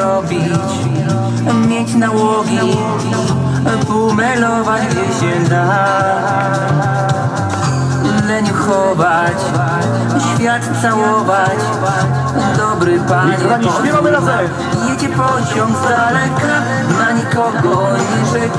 robić, mieć nałogi, pumelować gdzie się da. Leniu chować, świat całować, dobry panie. Jedzie pociąg z daleka,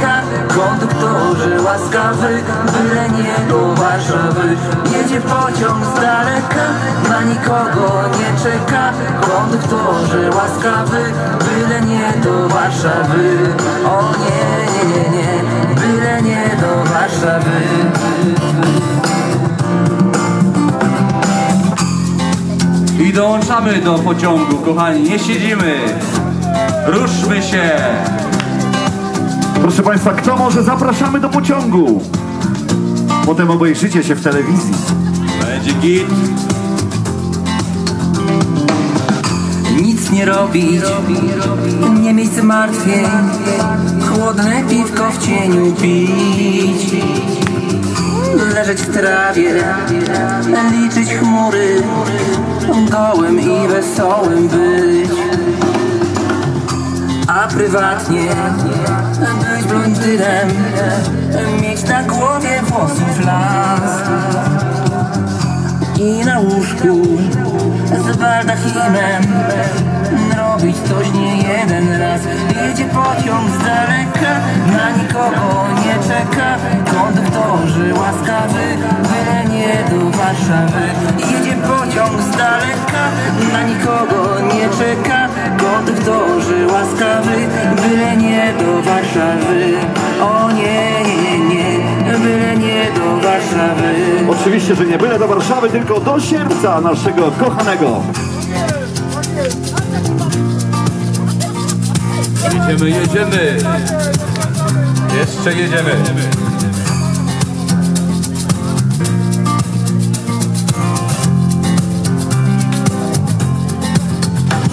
nie czeka Konduktorzy łaskawy, byle nie do Warszawy. Jedzie pociąg z daleka, na nikogo nie czeka. Konduktorzy łaskawy, byle nie do Warszawy. O nie, nie, nie, nie, byle nie do Warszawy. I dołączamy do pociągu, kochani, nie siedzimy. Ruszmy się. Proszę Państwa, kto może zapraszamy do pociągu? Potem obejrzycie się w telewizji. Będzie git. Nic nie robić, nie mieć zmartwień Chłodne piwko w cieniu pić Leżeć w trawie, liczyć chmury Gołym i wesołym być A prywatnie być blondynem Mieć na głowie włosów las. I na łóżku z baldachimem robić coś nie jeden raz. Jedzie pociąg z daleka na nikogo nie czeka. Konduktorzy łaskawy byle nie do Warszawy. Jedzie pociąg z daleka na nikogo nie czeka. Konduktorzy łaskawy byle nie do Warszawy o nie nie nie byle nie do Warszawy Oczywiście, że nie byle do Warszawy, tylko do sierca naszego kochanego. Jedziemy, jedziemy. Jeszcze jedziemy.